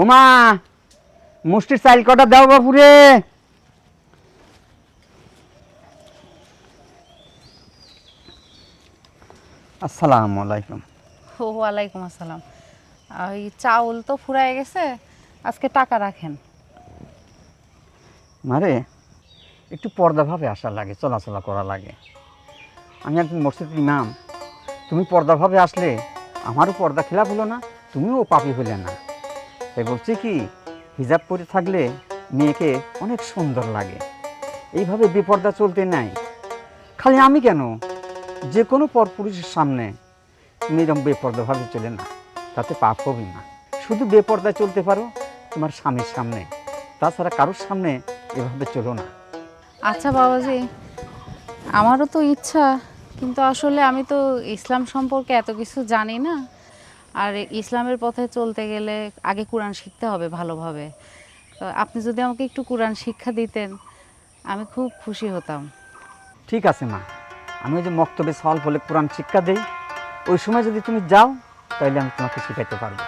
ওমা মুষ্টির চাইল কটা দাও বাপুরে। আসসালামু আলাইকুম। ও ওয়ালাইকুম আসসালাম। এই চাউল তো ফুরায় গেছে আজকে টাকা রাখেন। মারে একটু পর্দাভাবে আসা লাগে চলাচলা করা লাগে। আমি একজন মসজিদের ইমাম তুমি পর্দাভাবে আসলে আমারও পর্দা খেলাপ হলো না তুমিও পাপি হলে না। বলছি কি হিজাব পরে থাকলে মেয়েকে অনেক সুন্দর লাগে। এইভাবে বেপর্দা চলতে নাই। খালি আমি কেন? যে কোনো পরপুরুষের সামনে তুমি এরকম বেপর্দাভাবে চলে না। তাতে পাপ হবে না। শুধু বেপর্দায় চলতে পারো তোমার স্বামীর সামনে। তাছাড়া কারোর সামনে এভাবে চলো না। আচ্ছা বাবাজি, আমারও তো ইচ্ছা, কিন্তু আসলে আমি তো ইসলাম সম্পর্কে এত কিছু জানি না। আর ইসলামের পথে চলতে গেলে আগে কোরআন শিখতে হবে ভালোভাবে। তো আপনি যদি আমাকে একটু কোরআন শিক্ষা দিতেন আমি খুব খুশি হতাম। ঠিক আছে মা। আমি ওই যে মক্তবে সল বলে কোরআন শিক্ষা দেই ওই সময় যদি তুমি যাও তাহলে আমি তোমাকে শিখাইতে পারব।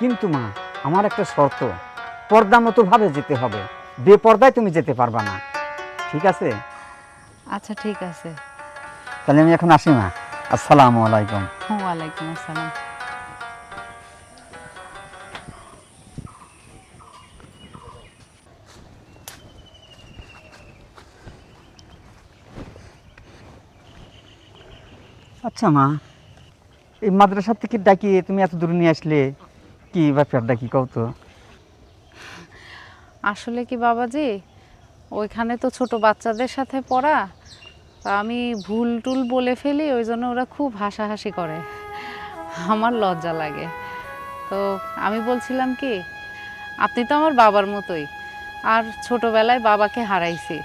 কিন্তু মা আমার একটা শর্ত পর্দা মতোভাবে যেতে হবে। বেপর্দায় তুমি যেতে পারবা না। ঠিক আছে? আচ্ছা ঠিক আছে। তাহলে আমি এখন আসি মা। আসসালামু আলাইকুম। ওয়ালাইকুম আসসালাম। আচ্ছা মা? এই মাদ্রাসা থেকে ডাকিয়ে তুমি এত দূরে নিয়ে আসলে কি ব্যাপার ডাকি কও তো? আসলে কি বাবাজি ওইখানে তো ছোট বাচ্চাদের সাথে পড়া তা আমি ভুল টুল বলে ফেলি ওই জন্য ওরা খুব হাসাহাসি করে। আমার লজ্জা লাগে। তো আমি বলছিলাম কি আপনি তো আমার বাবার মতোই আর ছোটবেলায় বাবাকে হারাইছি।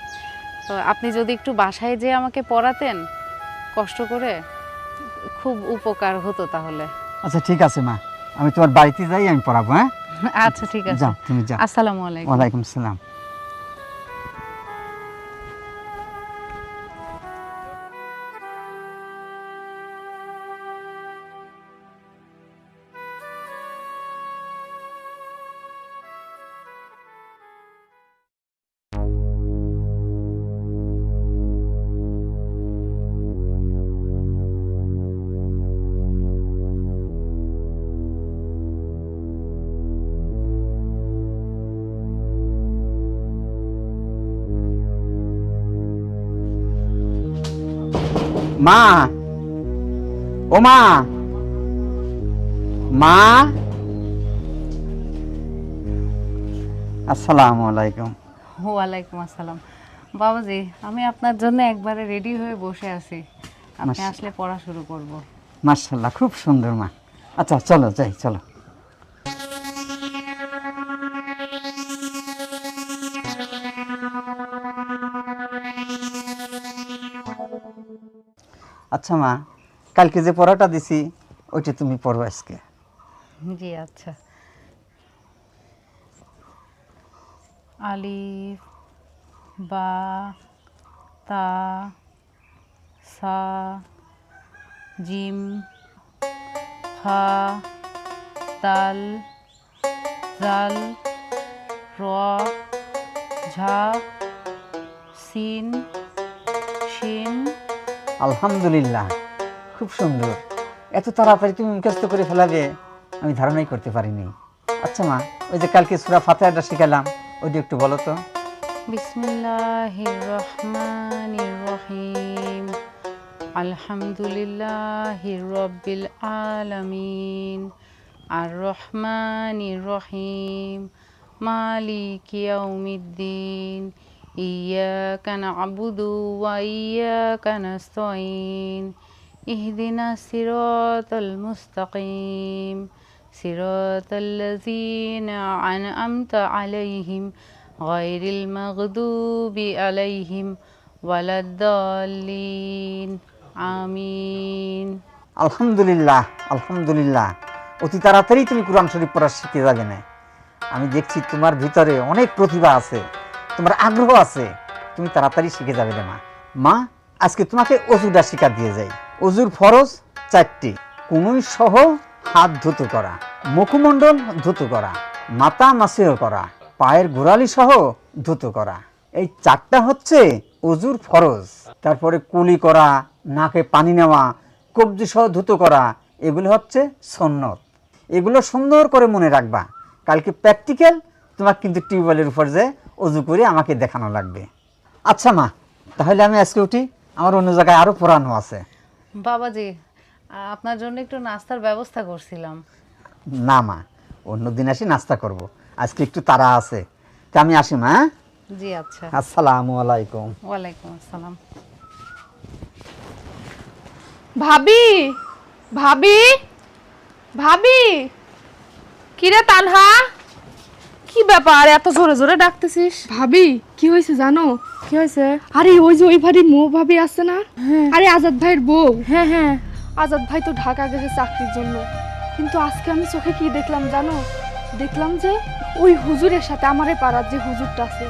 তো আপনি যদি একটু বাসায় যেয়ে আমাকে পড়াতেন কষ্ট করে খুব উপকার হতো তাহলে। আচ্ছা ঠিক আছে মা। আমি তোমার বাড়িতে যাই আমি পড়াবো হ্যাঁ? আচ্ছা ঠিক আছে। যাও তুমি যাও। আসসালামু আলাইকুম। ওয়ালাইকুম সালাম মা। ও মা। মা। আসসালামু আলাইকুম। ওয়ালাইকুম আসসালাম। বাবাজি আমি আপনার জন্য একবারে রেডি হয়ে বসে আছি। আপনি আসলে পড়া শুরু করব। মাশাল্লাহ খুব সুন্দর মা। আচ্ছা চলো যাই চলো। আচ্ছা মা, কালকে যে পড়াটা দিছি, ওইটা তুমি পড়ো আজকে। জি আচ্ছা। আলিফ, বা, তা, সা, জিম হা তাল, জাল র ঝা, সিন আলহামদুলিল্লাহ, খুব সুন্দর। এত তাড়াতাড়ি তুমি মুখস্থ করে ফেলাবে আমি ধারণাই করতে পারিনি। আচ্ছা মা, ওই যে কালকে সুরা ফাতেহাটা শিখালাম, ওইটা একটু বলো তো। রহমানির রহিম আলামিন রহিম ইয়াকা না'বুদু ওয়া ইয়াকা নাস্তাঈন ইহদিনা সিরাতাল মুস্তাকিম صراط الذين أنعمت عليهم غير المغضوب عليهم ولا الضالين آمين আলহামদুলিল্লাহ আলহামদুলিল্লাহ অতি তাড়াতাড়ি তুমি কোরআন শরীফ পড়া শিখে যাবে না আমি দেখছি তোমার ভিতরে অনেক প্রতিভা আছে তোমার আগ্রহ আছে, তুমি তাড়াতাড়ি শিখে যাবে রে মা। মা, আজকে তোমাকে অজুটা শিখা দিয়ে যাই। অজুর ফরজ চারটি। কুনুই সহ হাত ধুতো করা, মুখমণ্ডল ধুতো করা, মাথা মাসেও করা, পায়ের গোড়ালি সহ ধুতো করা। এই চারটা হচ্ছে অজুর ফরজ। তারপরে কুলি করা, নাকে পানি নেওয়া, কবজি সহ ধুতো করা, এগুলো হচ্ছে সন্নত এগুলো সুন্দর করে মনে রাখবা। কালকে প্র্যাকটিক্যাল তোমার কিন্তু টিউবওয়েলের উপর যে অজু করে আমাকে দেখানো লাগবে। আচ্ছা মা তাহলে আমি আজকে উঠি। আমার অন্য জায়গায় আরও পড়ানো আছে। বাবাজি আপনার জন্য একটু নাস্তার ব্যবস্থা করছিলাম। না মা অন্য দিন আসি নাস্তা করব। আজকে একটু তাড়া আছে। তা আমি আসি মা হ্যাঁ? জি আচ্ছা। আসসালামু আলাইকুম। ওয়ালাইকুম আসসালাম। ভাবি ভাবি ভাবি কিরে তানহা? কি ব্যাপার? এত জোরে জোরে ডাকতেছিস। ভাবি কি হয়েছে জানো? কি হয়েছে? আরে ওই যে ওই বাড়ির মৌ ভাবি আছে না? আরে আজাদ ভাইয়ের বউ। হ্যাঁ হ্যাঁ। আজাদ ভাই তো ঢাকা গেছে চাকরির জন্য। কিন্তু আজকে আমি চোখে কি দেখলাম জানো? দেখলাম যে ওই হুজুরের সাথে আমারে পাড়ার যে হুজুরটা আছে।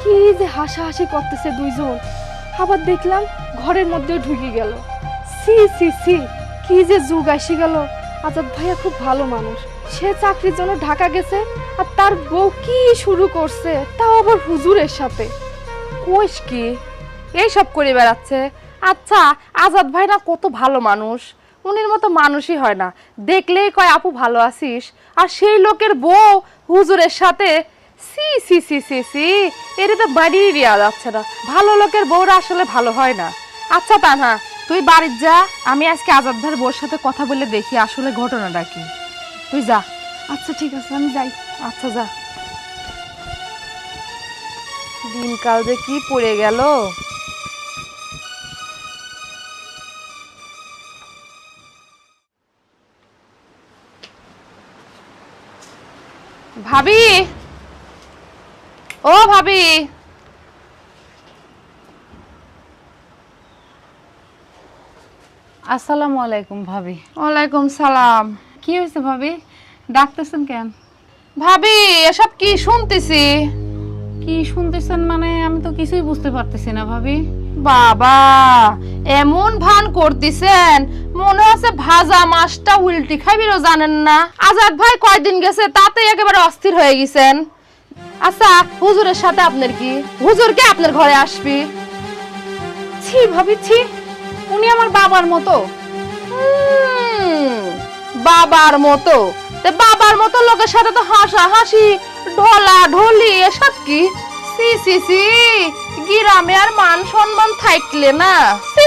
কি যে হাসাহাসি করতেছে দুইজন। আবার দেখলাম ঘরের মধ্যে ঢুকে গেল। সি সি সি কি যে যুগ আসি গেল। আজাদ ভাইয়া খুব ভালো মানুষ। সে চাকরির জন্য ঢাকা গেছে আর তার বউ কি শুরু করছে, তাও আবার হুজুরের সাথে। কোষ কি, এইসব করে বেড়াচ্ছে। আচ্ছা আজাদ ভাই না কত ভালো মানুষ। উনির মতো মানুষই হয় না। দেখলেই কয়, আপু, ভালো আছিস? আর সেই লোকের বউ হুজুরের সাথে, সি সি সি সি সি এটা তো বাড়ি দেওয়া যাচ্ছে না। ভালো লোকের বউরা আসলে ভালো হয় না। আচ্ছা তানহা, তুই বাড়ির যা। আমি আজকে আজাদ ভাইয়ের বউর সাথে কথা বলে দেখি আসলে ঘটনাটা কি। তুই যা। আচ্ছা ঠিক আছে আমি যাই। আচ্ছা যা। দিনকাল যে কি পড়ে গেল। ভাবি! ও ভাবি! আসসালামু আলাইকুম ভাবি। ওয়ালাইকুম সালাম। কি হয়েছে ভাবি? ডাকতেছেন কেন? ভাবি এসব কি শুনতেছি? কি শুনতেছেন মানে আমি তো কিছুই বুঝতে পারতেছি না ভাবি। বাবা এমন ভান করতেছেন। মনে হচ্ছে ভাজা মাছটা উল্টি খাইবিরও জানেন না। আজাদ ভাই কয়দিন গেছে তাতে একেবারে অস্থির হয়ে গেছেন। আচ্ছা হুজুরের সাথে আপনার কি? হুজুর কে আপনার ঘরে আসবি? ছি ভাবি ছি। উনি আমার বাবার মতো। বাবার মতো। বাবার মতো লোকের সাথে তো হাসা হাসি, ঢোলা ঢোলি, এসব কি? সি সি সি, গিরামে আর মান সম্মান থাকলে না? ছি